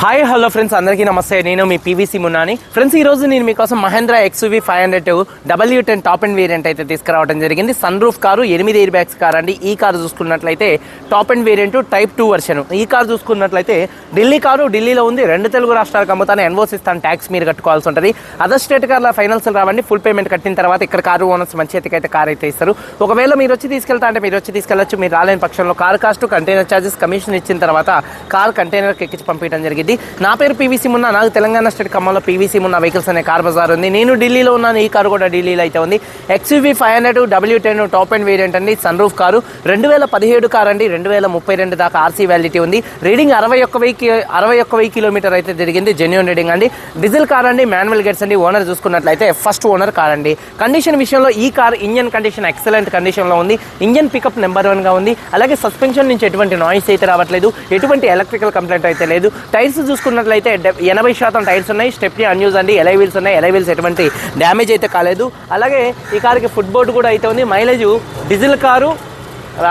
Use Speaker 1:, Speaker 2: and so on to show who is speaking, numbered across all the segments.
Speaker 1: Hi hello friends అందరికీ నమస్తే. నేను మీ పీవీసీ మున్నాని. ఫ్రెండ్స్ ఈ రోజు నేను మీకోసం Mahindra XUV five hundred W ten top end variant అయితే తీసుకురావడం జరిగింది. సన్ రూఫ్ కారు ఎనిమిది ఎయిర్ బ్యాగ్స్ కార్ అండి. ఈ కారు చూసుకున్నట్లయితే top end variant type two version ఈ కారు చూసుకున్నట్లయితే ఢిల్లీ కారు ఢిల్లీలో ఉంది. రెండు తెలుగు రాష్ట్రాలకు అమ్ముతాను ఎన్వోస్ ఇస్తాను. ట్యాక్స్ మీరు కట్టుకోవాల్సి ఉంటుంది. అదర్ స్టేట్ కార్ల ఫైనల్స్ రావండి. ఫుల్ పేమెంట్ కట్టిన తర్వాత ఇక్కడ కారు ఓనర్స్ మంచి అయితే కార్ అయితే ఇస్తారు. ఒకవేళ మీరు వచ్చి తీసుకెళ్తా అంటే మీరు వచ్చి తీసుకెళ్ళచ్చు. మీరు రాలేని పక్షంలో car cost container charges commission ఇచ్చిన తర్వాత కార్ కంటైనర్కి ఎక్కించి పంపించడం జరిగింది. నా పేరు పీవీసీ ఉన్న నాకు తెలంగాణ స్టేట్ ఖమ్మంలో పీవీసీ ఉన్న వెహికల్స్ అనే కార్ బజార్ ఉంది. నేను ఢిల్లీలో ఉన్నాను ఈ కారు కూడా ఢిల్లీలో అయితే ఉంది. XUV five hundred W ten top end variant అండి సన్ రూఫ్ కారు. రెండు వేల పదిహేడు కార్ అండి రెండు వేల ముప్పై రెండు దాకా ఆర్సీ వ్యాలిటీ ఉంది. రీడింగ్ అరవై ఒక్క వెయ్యి అరవై ఒక్క వెయ్యి కిలోమీటర్ అయితే జరిగింది జెన్యున్ రీడింగ్ అండి. డీజిల్ కార్ అండి మాన్యువల్ గేట్స్ అండి ఓనర్ చూసుకున్నట్లయితే ఫస్ట్ ఓనర్ కార్ అండి. కండిషన్ విషయంలో ఈ కార్ ఇంజన్ కండిషన్ ఎక్సలెంట్ కండిషన్లో ఉంది. ఇంజన్ పికప్ నెంబర్ వన్గా ఉంది. అలాగే సస్పెన్షన్ నుంచి ఎటువంటి నాయిస్ అయితే రావట్లేదు. ఎటువంటి ఎలక్ట్రికల్ కంప్లైంట్ అయితే లేదు. టైర్స్ చూసుకున్నట్లయితే ఎనభై శాతం టైర్స్ ఉన్నాయి. స్టెప్ని అన్యూజ్ అండి. ఎలై వీల్స్ ఉన్నాయి. ఎలై వీల్స్ ఎటువంటి డ్యామేజ్ అయితే కాలేదు. అలాగే ఈ కార్కి ఫుట్ బోర్డు కూడా అయితే ఉంది. Mileage diesel car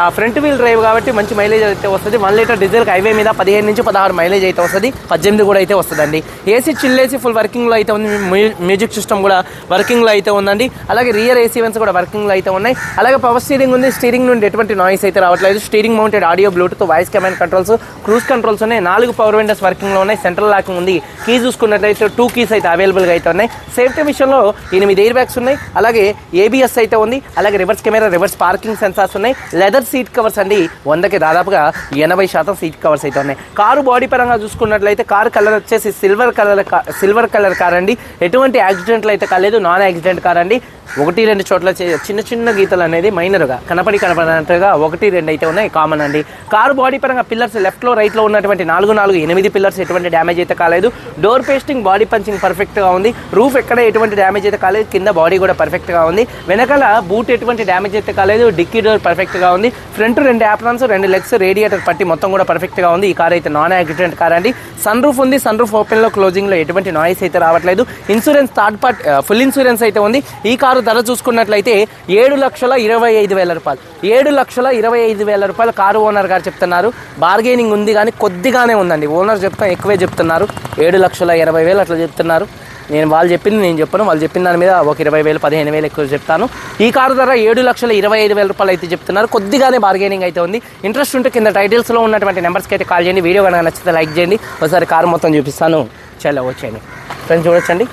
Speaker 1: front wheel drive కాబట్టి మంచి మైలేజ్ అయితే వస్తుంది. వన్ లీటర్ డీజిల్ హైవే మీద పదిహేను నుంచి పదహారు మైలేజ్ అయితే వస్తుంది. పద్దెనిమిది కూడా అయితే వస్తుందండి. ఏసీ చిల్లేసి ఫుల్ వర్కింగ్లో అయితే ఉంది. మ్యూ- మ్యూజిక్ సిస్టమ్ కూడా వర్కింగ్లో అయితే ఉందండి. అలాగే రియర్ ఏసీ వెన్స్ కూడా వర్కింగ్లో అయితే ఉన్నాయి. అలాగే పవర్ స్టీరింగ్ ఉంది. స్టీరింగ్ నుండి ఎటువంటి నాయిస్ అయితే రావట్లేదు. Steering mounted audio bluetooth voice command controls cruise controls ఉన్నాయి. నాలుగు పవర్ విండోస్ వర్కింగ్లో ఉన్నాయి. సెంట్రల్ లాకింగ్ ఉంది. కీ చూసుకున్నట్లయితే టూ కీస్ అయితే అవైలబుల్గా అయితే ఉన్నాయి. సేఫ్టీ మిషన్లో ఎనిమిది ఎయిర్ బ్యాగ్స్ ఉన్నాయి. అలాగే ఏబిఎస్ అయితే ఉంది. అలాగే reverse camera reverse parking sensors ఉన్నాయి. లెదర్ సీట్ కవర్స్ అండి. వందకి దాదాపుగా ఎనభై శాతం సీట్ కవర్స్ అయితే ఉన్నాయి. కారు బాడీ పరంగా చూసుకున్నట్లయితే కారు కలర్ వచ్చేసి silver colour silver colour car అండి. ఎటువంటి యాక్సిడెంట్లు అయితే కాలేదు. నాన్ యాక్సిడెంట్ కార్ అండి. ఒకటి రెండు చోట్ల చే- చిన్న చిన్న గీతలు అనేది మైనర్గా కనపడి కనపడినట్టుగా ఒకటి రెండు అయితే ఉన్నాయి కామన్ అండి. కారు బాడీ పరంగా పిల్లర్స్ లెఫ్ట్లో రైట్లో ఉన్నటువంటి నాలుగు నాలుగు ఎనిమిది పిల్లర్స్ ఎటువంటి డ్యామేజ్ అయితే కాలేదు. డోర్ పేస్టింగ్ బాడీ పంచింగ్ పర్ఫెక్ట్గా ఉంది. రూఫ్ ఎక్కడ ఎటువంటి డ్యామేజ్ అయితే కాలేదు. కింద బాడీ కూడా పర్ఫెక్ట్గా ఉంది. వెనకాల బూట్ ఎటువంటి డ్యామేజ్ అయితే కాలేదు. డిక్కీ డోర్ పర్ఫెక్ట్గా ఉంది. ఫ్రంట్ రెండు యాప్రాన్స్ రెండు లెగ్స్ రేడియేటర్ పట్టి మొత్తం కూడా పర్ఫెక్ట్గా ఉంది. ఈ కార్ అయితే నాన్ యాక్సిడెంట్ కార్ అండి. సన్ రూఫ్ ఉంది సన్ రూఫ్ ఓపెన్లో క్లోజింగ్లో ఎటువంటి నాయిస్ అయితే రావట్లేదు. Insurance third part full insurance అయితే ఉంది. ఈ కారు ధర చూసుకున్నట్లయితే ఏడు లక్షల ఇరవై ఐదు వేల రూపాయలు. ఏడు లక్షల ఇరవై ఐదు వేల రూపాయలు కారు ఓనర్ గారు చెప్తున్నారు. బార్గెనింగ్ ఉంది కానీ కొద్దిగానే ఉందండి. ఓనర్ చెప్తా ఎక్కువే చెప్తున్నారు. ఏడు లక్షల ఇరవై వేలు అట్లా చెప్తున్నారు. నేను వాళ్ళు చెప్పింది నేను చెప్పను. వాళ్ళు చెప్పిన దాని మీద ఒక ఇరవై వేలు పదిహేను వేలు ఎక్కువ చెప్తాను. ఈ కారు ధర ఏడు లక్షల ఇరవై ఐదు వేల రూపాయలు అయితే చెప్తున్నారు. కొద్దిగానే బార్గెనింగ్ అయితే ఉంది. ఇంట్రెస్ట్ ఉంటే కింద టైటిల్స్లో ఉన్నటువంటి నెంబర్స్కి అయితే కాల్ చేయండి. వీడియో కనుక నచ్చితే లైక్ చేయండి. ఒకసారి కారు మొత్తం చూపిస్తాను. చాలా వచ్చేయండి. ఫ్రెండ్స్ చూడొచ్చండి.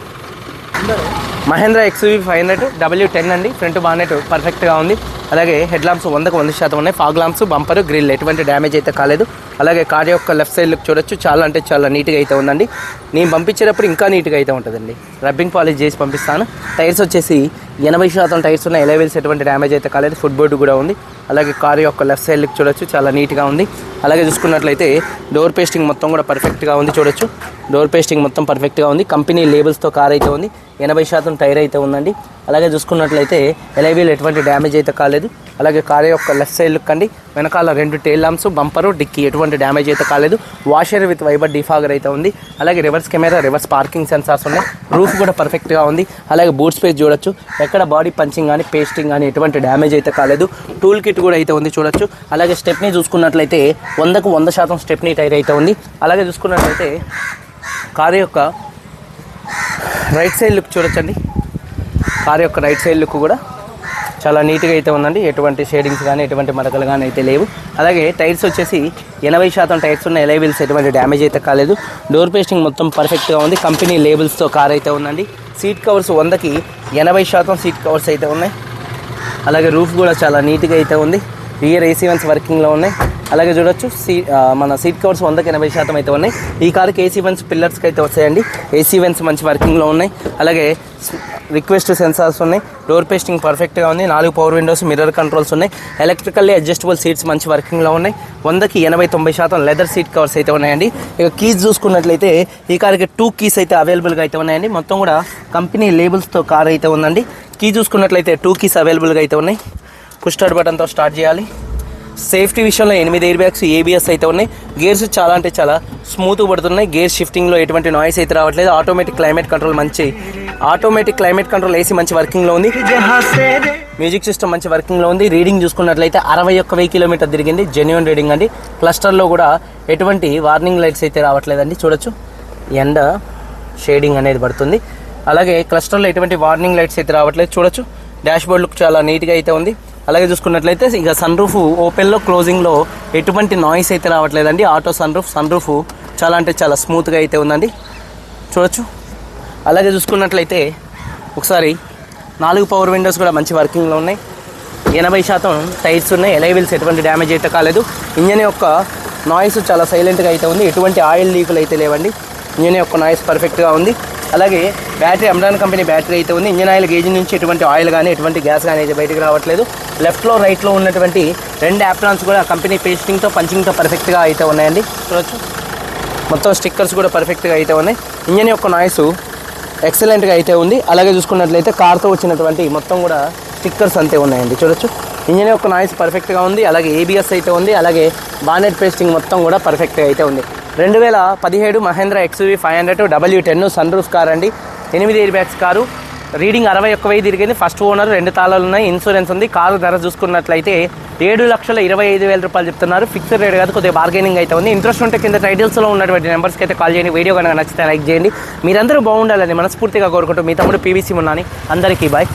Speaker 1: Mahindra XUV five hundred W ten అండి. ఫ్రంట్ బానెట్ పర్ఫెక్ట్గా ఉంది. అలాగే హెడ్ లాంప్స్ వందకు వంద శాతం ఉన్నాయి. ఫాగ్ లాంప్స్ బంపర్ గ్రిల్ ఎటువంటి డ్యామేజ్ అయితే కాలేదు. అలాగే కార్ యొక్క లెఫ్ట్ సైడ్ చూడొచ్చు. చాలా అంటే చాలా నీట్గా అయితే ఉందండి. నేను పంపించేటప్పుడు ఇంకా నీట్గా అయితే ఉంటుందండి. రబ్బింగ్ పాలిష్ చేసి పంపిస్తాను. టైర్స్ వచ్చేసి ఎనభై శాతం టైర్స్ ఉన్న ఎలవెల్స్ ఎటువంటి డ్యామేజ్ అయితే కాలేదు. ఫుట్ బోర్డు కూడా ఉంది. అలాగే కార్ యొక్క లెఫ్ట్ సైడ్ చూడొచ్చు. చాలా నీట్గా ఉంది. అలాగే చూసుకున్నట్లయితే డోర్ పేస్టింగ్ మొత్తం కూడా పర్ఫెక్ట్గా ఉంది చూడొచ్చు. డోర్ పేస్టింగ్ మొత్తం పర్ఫెక్ట్గా ఉంది. కంపెనీ లేబుల్స్తో కార్ అయితే ఉంది. ఎనభై శాతం టైర్ అయితే ఉందండి. అలాగే చూసుకున్నట్లయితే ఎలైవీలు ఎటువంటి డ్యామేజ్ అయితే కాలేదు. అలాగే కార్ యొక్క లెఫ్ట్ సైడ్ లుక్ అండి వెనకాల రెండు టైల్ లాంప్స్ బంపరు డిక్కి ఎటువంటి డ్యామేజ్ అయితే కాలేదు. వాషర్ విత్ వైబర్ డిఫాగర్ అయితే ఉంది. అలాగే reverse camera reverse parking sensors ఉన్నాయి. రూఫ్ కూడా పర్ఫెక్ట్గా ఉంది. అలాగే బూట్ స్పేస్ చూడొచ్చు. ఎక్కడ బాడీ పంచింగ్ కానీ పేస్టింగ్ కానీ ఎటువంటి డ్యామేజ్ అయితే కాలేదు. టూల్ కిట్ కూడా అయితే ఉంది చూడొచ్చు. అలాగే స్టెప్ని చూసుకున్నట్లయితే వందకు వంద శాతం స్టెప్నీ టైర్ అయితే ఉంది. అలాగే చూసుకున్నట్లయితే కారు యొక్క రైట్ సైడ్ లుక్ చూడొచ్చండి. కార్ యొక్క రైట్ సైడ్ లుక్ కూడా చాలా నీట్గా అయితే ఉందండి. ఎటువంటి షేడింగ్స్ కానీ ఎటువంటి మరకలు కానీ అయితే లేవు. అలాగే టైర్స్ వచ్చేసి ఎనభై శాతం టైర్స్ ఉన్న ఎలైవిల్స్ ఎటువంటి డ్యామేజ్ అయితే కాలేదు. డోర్ పేస్టింగ్ మొత్తం పర్ఫెక్ట్గా ఉంది. కంపెనీ లేబుల్స్తో కార్ అయితే ఉందండి. సీట్ కవర్స్ వందకి ఎనభై శాతం సీట్ కవర్స్ అయితే ఉన్నాయి. అలాగే రూఫ్ కూడా చాలా నీట్గా అయితే ఉంది. రియర్ ఏసీ వన్స్ వర్కింగ్లో ఉన్నాయి. అలాగే చూడొచ్చు. సీ మన సీట్ కవర్స్ వందకి ఎనభై శాతం అయితే ఉన్నాయి. ఈ కార్కి ఏసీ వెన్స్ పిల్లర్స్కి అయితే వస్తాయండి. ఏసీ వెన్స్ మంచి వర్కింగ్లో ఉన్నాయి. అలాగే రిక్వెస్ట్ సెన్సార్స్ ఉన్నాయి. డోర్ పేస్టింగ్ పర్ఫెక్ట్గా ఉంది. నాలుగు పవర్ విండోస్ మిర్రర్ కంట్రోల్స్ ఉన్నాయి. ఎలక్ట్రికల్లీ అడ్జస్టబుల్ సీట్స్ మంచి వర్కింగ్లో ఉన్నాయి. వందకి ఎనభై తొంభై శాతం లెదర్ సీట్ కవర్స్ అయితే ఉన్నాయండి. ఇక కీస్ చూసుకున్నట్లయితే ఈ కార్కి టూ కీస్ అయితే అవైలబుల్గా అయితే ఉన్నాయండి. మొత్తం కూడా కంపెనీ లేబుల్స్తో కార్ అయితే ఉందండి. కీ చూసుకున్నట్లయితే టూ కీస్ అవైలబుల్గా అయితే ఉన్నాయి. పుష్ స్టార్ట్ బటన్తో స్టార్ట్ చేయాలి. సేఫ్టీ విషయంలో ఎనిమిది ఎయిర్ బ్యాగ్స్ ఏబిఎస్ అయితే ఉన్నాయి. గేర్స్ చాలా అంటే చాలా స్మూత్ పడుతున్నాయి. గేర్ షిఫ్టింగ్లో ఎటువంటి నాయిస్ అయితే రావట్లేదు. ఆటోమేటిక్ క్లైమేట్ కంట్రోల్ మంచి ఆటోమేటిక్ క్లైమేట్ కంట్రోల్ ఏసీ మంచి వర్కింగ్లో ఉంది. మ్యూజిక్ సిస్టమ్ మంచి వర్కింగ్లో ఉంది. రీడింగ్ చూసుకున్నట్లయితే అరవై ఒక్క వెయ్యి కిలోమీటర్ తిరిగింది. జెన్యున్ రీడింగ్ అండి. క్లస్టర్లో కూడా ఎటువంటి వార్నింగ్ లైట్స్ అయితే రావట్లేదండి. చూడొచ్చు. ఎండ షేడింగ్ అనేది పడుతుంది. అలాగే క్లస్టర్లో ఎటువంటి వార్నింగ్ లైట్స్ అయితే రావట్లేదు. చూడొచ్చు. డాష్ బోర్డ్ లుక్ చాలా నీట్గా అయితే ఉంది. అలాగే చూసుకున్నట్లయితే ఇక సన్ రూఫ్ ఓపెన్లో క్లోజింగ్లో ఎటువంటి నాయిస్ అయితే రావట్లేదండి. Auto sunroof sunroof చాలా అంటే చాలా స్మూత్గా అయితే ఉందండి. చూడొచ్చు. అలాగే చూసుకున్నట్లయితే ఒకసారి నాలుగు పవర్ విండోస్ కూడా మంచి వర్కింగ్లో ఉన్నాయి. ఎనభై శాతం టైర్స్ ఉన్నాయి. ఎలైవిల్స్ ఎటువంటి డ్యామేజ్ అయితే కాలేదు. ఇంజన్ యొక్క నాయిస్ చాలా సైలెంట్గా అయితే ఉంది. ఎటువంటి ఆయిల్ లీకులు అయితే లేవండి. ఇంజన్ యొక్క నాయిస్ పర్ఫెక్ట్గా ఉంది. అలాగే బ్యాటరీ అమ్రాన్ కంపెనీ బ్యాటరీ అయితే ఉంది. ఇంజన్ ఆయిల్ గేజ్ నుంచి ఎటువంటి ఆయిల్ కానీ ఎటువంటి గ్యాస్ కానీ అయితే బయటకు రావట్లేదు. లెఫ్ట్లో రైట్లో ఉన్నటువంటి రెండు యాప్రాన్స్ కూడా కంపెనీ పేస్టింగ్తో పంచింగ్తో పర్ఫెక్ట్గా అయితే ఉన్నాయండి. చూడొచ్చు. మొత్తం స్టిక్కర్స్ కూడా పర్ఫెక్ట్గా అయితే ఉన్నాయి. ఇంజన్ యొక్క నాయిస్ ఎక్సలెంట్గా అయితే ఉంది. అలాగే చూసుకున్నట్లయితే కార్తో వచ్చినటువంటి మొత్తం కూడా స్టిక్కర్స్ అంతే ఉన్నాయండి. చూడొచ్చు. ఇంజన్ యొక్క నాయిస్ పర్ఫెక్ట్గా ఉంది. అలాగే ఏబిఎస్ అయితే ఉంది. అలాగే బానెట్ పేస్టింగ్ మొత్తం కూడా పర్ఫెక్ట్గా అయితే ఉంది. రెండు వేల పదిహేడు Mahindra XUV five hundred W ten sunroof car అండి. ఎనిమిది ఎయిర్ బ్యాగ్స్ కారు. రీడింగ్ అరవై ఒక్క వెయ్యి తిరిగింది. ఫస్ట్ ఓనర్ రెండు తాళాలు ఉన్నాయి. ఇన్సూరెన్స్ ఉంది. కారు ధర చూసుకున్నట్లయితే ఏడు లక్షల ఇరవై ఐదు వేల రూపాయలు చెప్తున్నారు. ఫిక్స్డ్ రేట్ కాదు కొద్దిగా బార్గెనింగ్ అయితే ఉంది. ఇంట్రెస్ట్ ఉంటే కింద టైటిల్స్లో ఉన్నటువంటి నెంబర్స్కి అయితే కాల్ చేయండి. వీడియో కనుక నచ్చితే లైక్ చేయండి. మీరందరూ బాగుండాలని మనస్ఫూర్తిగా కోరుకుంటూ మీ తమ్ముడు పీవీసీ ఉన్నాని అందరికీ బాయ్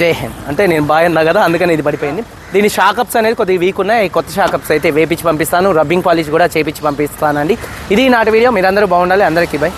Speaker 1: జై హింద్. అంటే నేను బాయ్ కదా అందుకని ఇది పడిపోయింది. దీని షాకప్స్ అనేది కొద్దిగా వీక్ ఉన్నాయి. కొత్త షాకప్స్ అయితే వేపించి పంపిస్తాను. రబ్బింగ్ పాలిష్ కూడా చేపించి పంపిస్తానండి. ఇది నాటి వీడియో. మీరందరూ బాగుండాలి. అందరికీ బాయ్